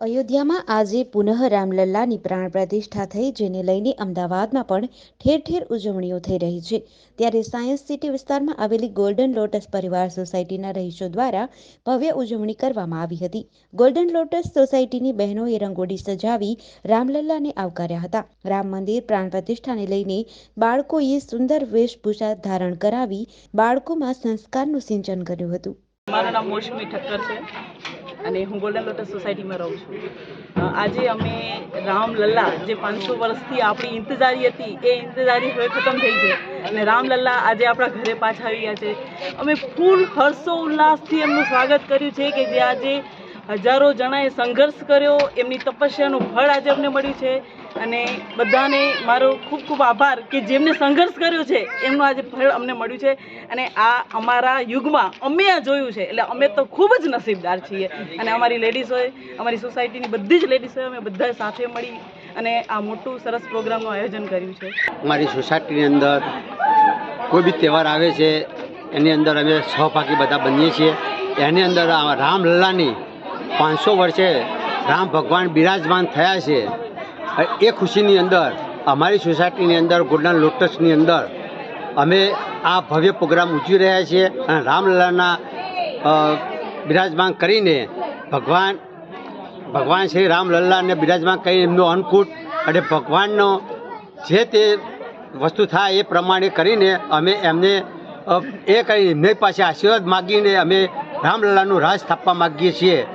અયોધ્યામાં આજે પુનઃ રામલલ્લાની પ્રાણ પ્રતિષ્ઠા થઈ, જેને લઈને અમદાવાદમાં પણ ઠેર ઠેર ઉજવણીઓ થઈ રહી છે. ત્યારે સાયન્સ સિટી વિસ્તારમાં આવેલી ગોલ્ડન લોટસ પરિવાર સોસાયટીના રહીશો દ્વારા ભવ્ય ઉજવણી કરવામાં આવી હતી. ગોલ્ડન લોટસ સોસાયટીની બહેનોએ રંગોળી સજાવી રામલલ્લાને આવકાર્યા હતા. રામ મંદિર પ્રાણ પ્રતિષ્ઠાને લઈને બાળકોએ સુંદર વેશભૂષા ધારણ કરાવી બાળકોમાં સંસ્કારનું સિંચન કર્યું હતું. મારું નામ મોસમી ઠક્કર છે. અને હું ગોલ્ડન લોટસ સોસાયટીમાં રહું છું. આજે અમે રામલલ્લા જે પાંચસો વર્ષથી આપણી ઇંતજારી હતી, એ ઇંતજારી હવે ખતમ થઈ છે. અને રામલલ્લા આજે આપણા ઘરે પાછા આવી ગયા છે. અમે ફૂલ હર્ષો ઉલ્લાસથી એમનું સ્વાગત કર્યું છે કે જે આજે હજારો જણાએ સંઘર્ષ કર્યો. એમની તપસ્યાનું ફળ આજે અમને મળ્યું છે. અને બધાને મારો ખૂબ ખૂબ આભાર કે જેમને સંઘર્ષ કર્યો છે, એમનું આજે ફળ અમને મળ્યું છે. અને આ અમારા યુગમાં અમે આ જોયું છે, એટલે અમે તો ખૂબ જ નસીબદાર છીએ. અને અમારી લેડીઝોએ અમારી સોસાયટીની બધી જ લેડીઝોએ અમે બધા સાથે મળી અને આ મોટું સરસ પ્રોગ્રામનું આયોજન કર્યું છે. અમારી સોસાયટીની અંદર કોઈ બી તહેવાર આવે છે, એની અંદર અમે સહભાગી બધા બનીએ છીએ. એની અંદર રામલલ્લાની પાંચસો વર્ષે રામ ભગવાન બિરાજમાન થયા છે. એ ખુશીની અંદર, અમારી સોસાયટીની અંદર, ગોલ્ડન લોટસની અંદર, અમે આ ભવ્ય પ્રોગ્રામ ઉજવી રહ્યા છીએ અને રામલલ્લાના બિરાજમાન કરીને ભગવાન ભગવાન શ્રી રામલલ્લાને બિરાજમાન કરીને એમનો અન્નકૂટ અને ભગવાનનો જે તે વસ્તુ થાય એ પ્રમાણે કરીને અમે એમને એ કરી એમની પાસે આશીર્વાદ માગીને અમે રામલલ્લાનું રાજ સ્થાપવા માગીએ છીએ.